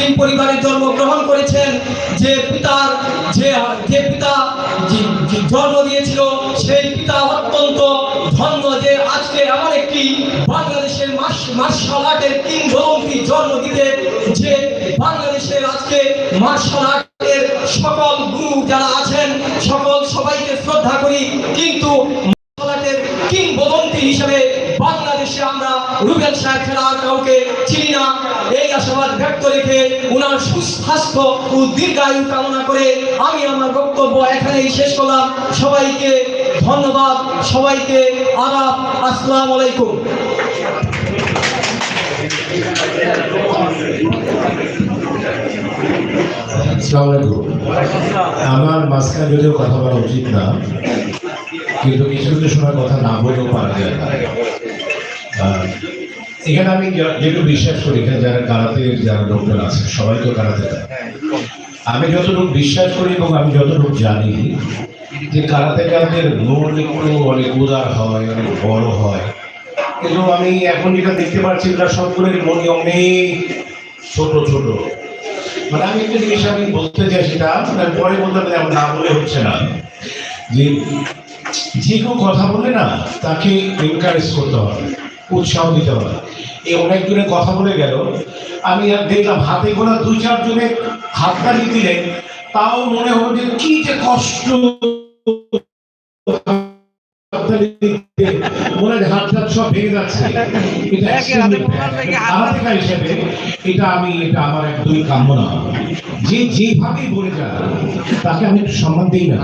মুসলিম পরিবারে জন্মগ্রহণ করেছেন, যে পিতার যে যে পিতা জন্ম দিয়েছিল, সেই পিতা অত্যন্ত ধন্য যে আজকে এমন একটি বাংলাদেশের মার্শাল আর্টের কিংবদন্তি জন্ম দিতে যে বাংলাদেশের আজকে মার্শাল আর্টের সকল গুরু যারা আছেন, সকল সবাইকে শ্রদ্ধা করি, কিন্তু মার্শাল আর্টের কিংবদন্তি হিসেবে বাংলাদেশে আমরা রুবেল সাহেব আর কাউকে চিনি না। এই আশাবাদ ব্যক্ত রেখে ওনার সুস্বাস্থ্য ও দীর্ঘায়ু কামনা করে আমি আমার বক্তব্য এখানেই শেষ করলাম। সবাইকে ধন্যবাদ। সবাইকে আদাব। আসসালামু আলাইকুম। আমার মাঝখানে যদিও কথা বলা উচিত না, কিন্তু কিছু কিছু সময় কথা না বলেও পারা যায় না। এখানে আমি যেটুকু বিশ্বাস করি এখানে যারা কারাতে যারা লোকজন আছে সবাই তো কারাতে যায়। আমি যতটুকু বিশ্বাস করি এবং আমি যতটুকু জানি যে কারাতে কারাতেকারদের মন একটু অনেক উদার হয় অনেক বড় হয় কিন্তু আমি এখন যেটা দেখতে পাচ্ছি ওরা সবগুলোর মনে অনেক ছোট ছোট। মানে আমি একটা জিনিস আমি বলতে চাই সেটা মানে পরে বলতে পারি আমার না বলে হচ্ছে না। যে যে কেউ কথা বলে না তাকে এনকারেজ করতে হবে। উৎসাহ দিতে হবে। এই অনেক জনে কথা বলে গেল আমি আর দেখলাম হাতে গোনা দুই চারজনে হাততালি দিলে তাও মনে হলো যে কি যে কষ্ট। মনে হয় হাত টাত সব ভেঙে যাচ্ছে। হিসেবে এটা আমি এটা আমার একদমই কাম্য না। যে যেভাবেই বলে যান তাকে আমি একটু সম্মান দিই না।